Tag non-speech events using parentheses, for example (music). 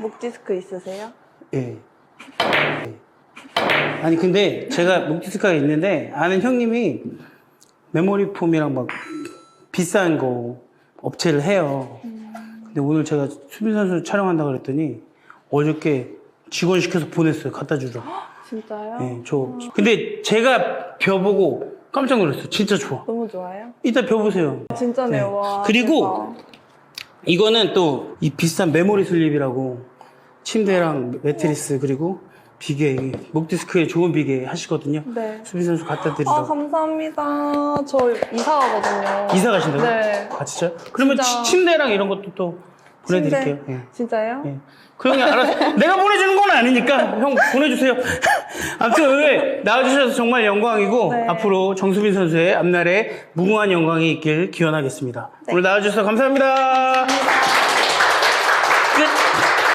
목 디스크 있으세요? 예. 예. 아니 근데 제가 목 디스크가 있는데 아는 형님이 메모리 폼이랑 막 비싼 거 업체를 해요. 근데 오늘 제가 수빈 선수 촬영한다 그랬더니 어저께 직원 시켜서 보냈어요. 갖다 주러. 진짜요? 예, 저. 근데 제가 벼 보고 깜짝 놀랐어요. 진짜 좋아. 너무 좋아요? 이따 벼 보세요. 진짜네요. 네. 와. 그리고 이거는 또 이 비싼 메모리 슬립이라고 침대랑 매트리스 그리고 비계 목 디스크에 좋은 비계 하시거든요. 네. 수빈 선수 갖다 아 드리라고. 감사합니다. 저 이사 가거든요. 이사 가신다고요? 네. 같이죠? 그러면 진짜. 치- 침대랑 이런 것도 또 보내드릴게요. 침대. 예. 진짜요? 예. 그 형이 알아서 (laughs) 내가 보내주는 건 아니니까 형 보내주세요. (laughs) 아무튼 오늘 나와주셔서 정말 영광이고 네. 앞으로 정수빈 선수의 앞날에 무궁한 영광이 있길 기원하겠습니다. 오늘 나와주셔서. 감사합니다.